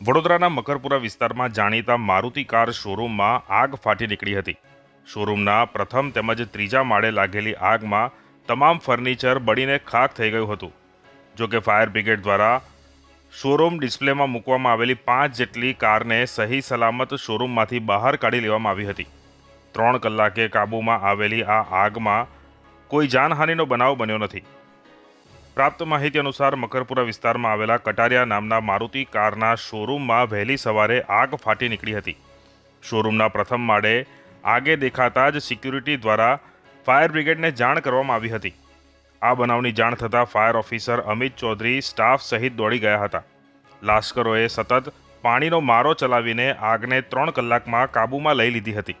વડોદરાના મકરપુરા વિસ્તારમાં જાણીતા મારુતિ કાર શોરૂમમાં આગ ફાટી નીકળી હતી. શોરૂમના પ્રથમ તેમજ ત્રીજા માળે લાગેલી આગમાં તમામ ફર્નિચર બળીને ખાખ થઈ ગયું હતું. જોકે ફાયર બ્રિગેડ દ્વારા શોરૂમ ડિસ્પ્લેમાં મૂકવામાં આવેલી પાંચ જેટલી કારને સહી સલામત શોરૂમમાંથી બહાર કાઢી લેવામાં આવી હતી. ત્રણ કલાકે કાબૂમાં આવેલી આ આગમાં કોઈ જાનહાનિનો બનાવ બન્યો નથી. પ્રાપ્ત માહિતી અનુસાર મકરપુરા વિસ્તારમાં આવેલા કટારિયા નામના મારુતિ કારના શોરૂમમાં વહેલી સવારે આગ ફાટી નીકળી હતી. શોરૂમના પ્રથમ માળે આગે દેખાતા જ સિક્યુરિટી દ્વારા ફાયર બ્રિગેડને જાણ કરવામાં આવી હતી. આ બનાવની જાણ થતાં fire officer Amit Chaudhary staff સહિત દોડી ગયા હતા. લાશ્કરોએ સતત પાણીનો મારો ચલાવીને આગને ત્રણ કલાકમાં કાબૂમાં લઈ લીધી હતી.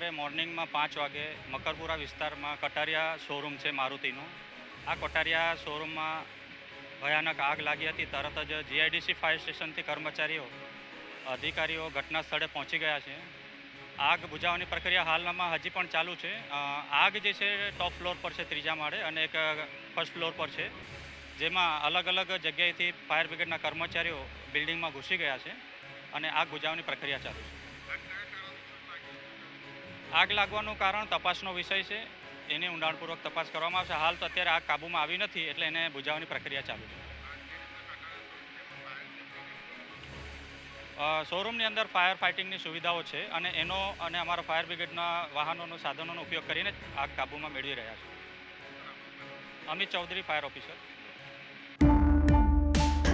સવારે મોર્નિંગમાં પાંચ વાગે મકરપુરા વિસ્તારમાં કટારિયા શોરૂમ છે મારુતિનું. આ કટારિયા શોરૂમમાં ભયાનક આગ લાગી હતી. તરત જ જીઆઈડીસી ફાયર સ્ટેશનથી કર્મચારીઓ, અધિકારીઓ ઘટના સ્થળે પહોંચી ગયા છે. આગ બુઝાવવાની પ્રક્રિયા હાલમાં હજી પણ ચાલુ છે. આગ જે છે ટોપ ફ્લોર પર છે ત્રીજા માળે અને એક ફર્સ્ટ ફ્લોર પર છે. જેમાં અલગ અલગ જગ્યાએથી ફાયર બ્રિગેડના કર્મચારીઓ બિલ્ડિંગમાં ઘૂસી ગયા છે અને આગ બુઝાવવાની પ્રક્રિયા ચાલુ છે. આગ લાગવાનું કારણ તપાસનો વિષય છે. એની ઊંડાણપૂર્વક તપાસ કરવામાં આવશે. હાલ તો અત્યારે આગ કાબૂમાં આવી નથી, એટલે એને બુજાવવાની પ્રક્રિયા ચાલુ છે. શોરૂમની અંદર ફાયર ફાઇટિંગની સુવિધાઓ છે અને એનો અને અમારા ફાયર બ્રિગેડના વાહનોનો, સાધનોનો ઉપયોગ કરીને આગ કાબૂમાં મેળવી રહ્યા છે. Amit Chaudhary, fire officer.